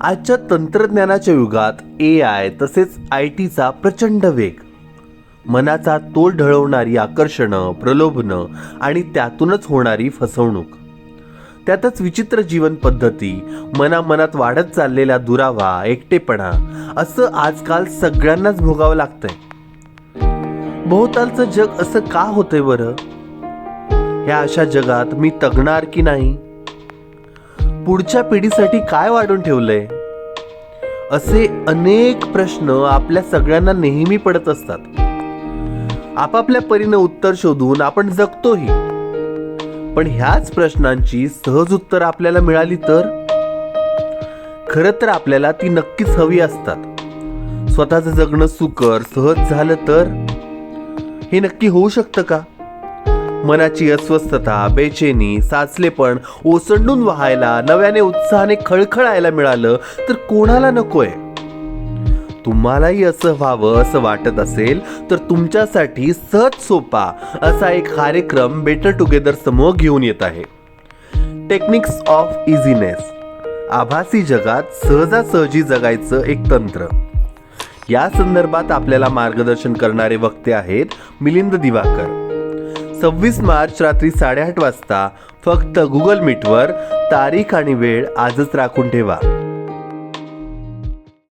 आजच्या तंत्रज्ञानाच्या युगात ए आय तसेच आय टीचा प्रचंड वेग. मनाचा तोल ढळवणारी आकर्षणं प्रलोभनं आणि त्यातूनच होणारी फसवणूक. त्यातच विचित्र जीवन पद्धती मनामनात वाढत चाललेला दुरावा एकटेपणा असं आजकाल सगळ्यांनाच भोगावं लागतंय. भोवतालचं जग असं का होतंय बरं? ह्या अशा जगात मी तगणार की नाही? पुढच्या पिढीसाठी काय वाढून ठेवलंय? असे अनेक प्रश्न आपल्या सगळ्यांना नेहमी पडत असतात. आपापल्या परीनं उत्तर शोधून आपण जगतोही. पण ह्याच प्रश्नांची सहज उत्तर आपल्याला मिळाली तर? खरं तर आपल्याला ती नक्कीच हवी असतात. स्वतःचं जगणं सुकर सहज झालं तर? हे नक्की होऊ शकतं का? मनाची अस्वस्थता बेचैनी साचलेपण ओसंडून व्हायला नव्याने उत्साहाने खळखळायला मिळालं तर कोणाला नकोय? तुम्हालाही असं व्हावं असं वाटत असेल तर तुमच्यासाठी सहज सोपा असा एक कार्यक्रम बेटर टुगेदर समूह घेऊन येत आहे. टेक्निक्स ऑफ इझीनेस आभासी जगात सहजासहजी जगायचं एक तंत्र. या संदर्भात आपल्याला मार्गदर्शन करणारे वक्ते आहेत मिलिंद दिवाकर. सव्वीस मार्च रात्री साडेआठ वाजता फक्त गुगल मीटवर तारीख आणि वेळ आजच राखून ठेवा.